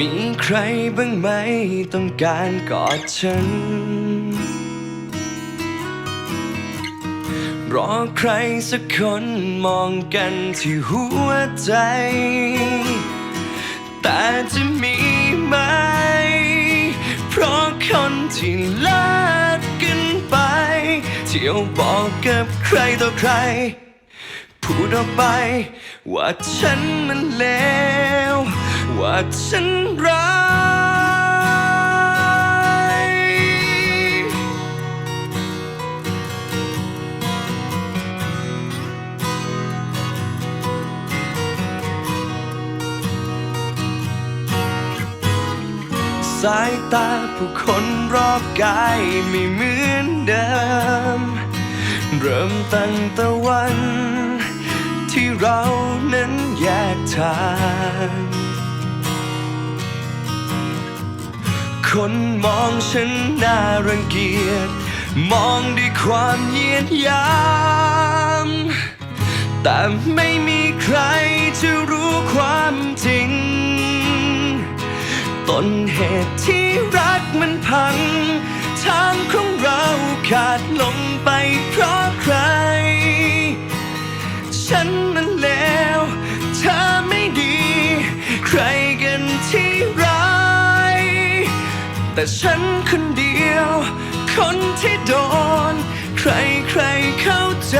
มีใครบ้างไหมต้องการกอดฉัน รอใครสักคนมองกันที่หัวใจ แต่จะมีไหม เพราะคนที่เลิกกันไป เที่ยวบอกกับใครต่อใคร พูดออกไปว่าฉันมันเลว ว่าฉันร้ายสายตาผู้คนรอบกายไม่เหมือนเดิม เริ่มตั้งแต่วันที่เรานั้นแยกทาง คนมองฉันน่ารังเกียจ มองด้วยความเยียดยามแต่ไม่มีใครจะรู้ความจริง ต้นเหตุที่รักมันพัง ทางของเราขาดลงไปเพราะใคร ฉันนั้นเลวเธอไม่ดี ใคร แต่ฉันคนเดียว คนที่โดน ใครใครเข้าใจ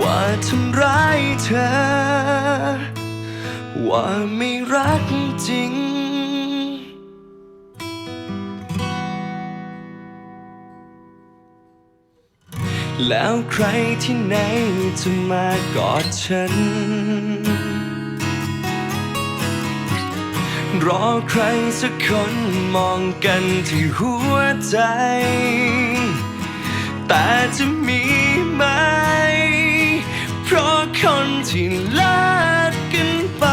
ว่าทำร้ายเธอ ว่าไม่รักจริงแล้วใครที่ไหนจะมากอดฉัน รอใครสักคนมองกันที่หัวใจ แต่จะมีไหม เพราะคนที่เลิกกันไป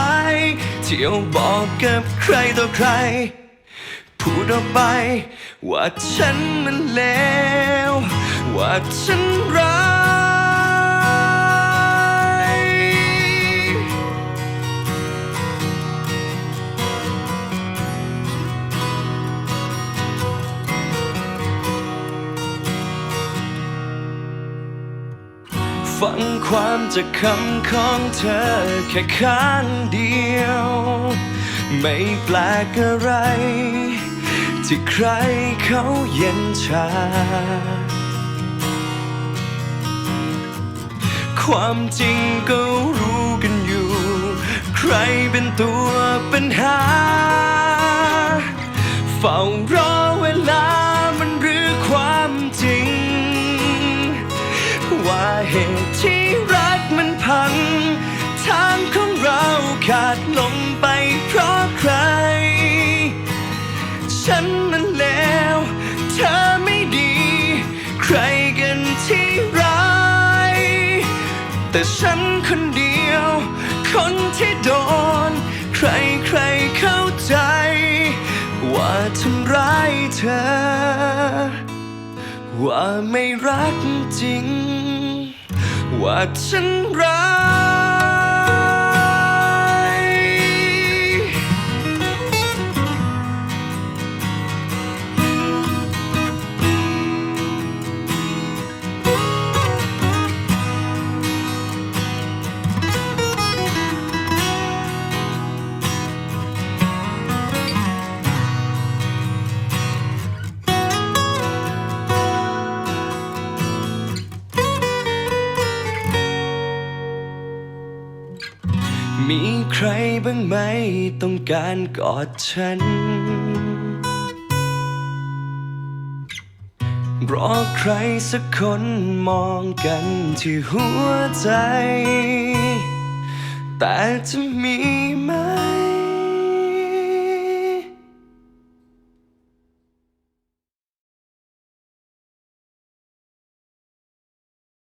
เที่ยวบอกกับใครต่อใคร พูดออกไป ว่าฉันมันเลวว่าฉัน ฟังความจากคำของเธอแค่ข้างเดียว ไม่แปลกอะไร ที่ใครเขาเย็นชา ความจริงก็รู้กันอยู่ ใครเป็นตัวปัญหา เฝ้าร เหตุที่รักมันพัง ทางของเราขาดลงไปเพราะใคร ฉันมันเลวเธอไม่ดี ใครกันที่ร้าย แต่ฉันคนเดียว คนที่โดน ใครใครเข้าใจ ว่าทำร้ายเธอ ว่าไม่รักจริง ว่าฉันรัก มีใครบ้างไหมต้องการกอดฉัน รอใครสักคนมองกันที่หัวใจ แต่จะมีไหม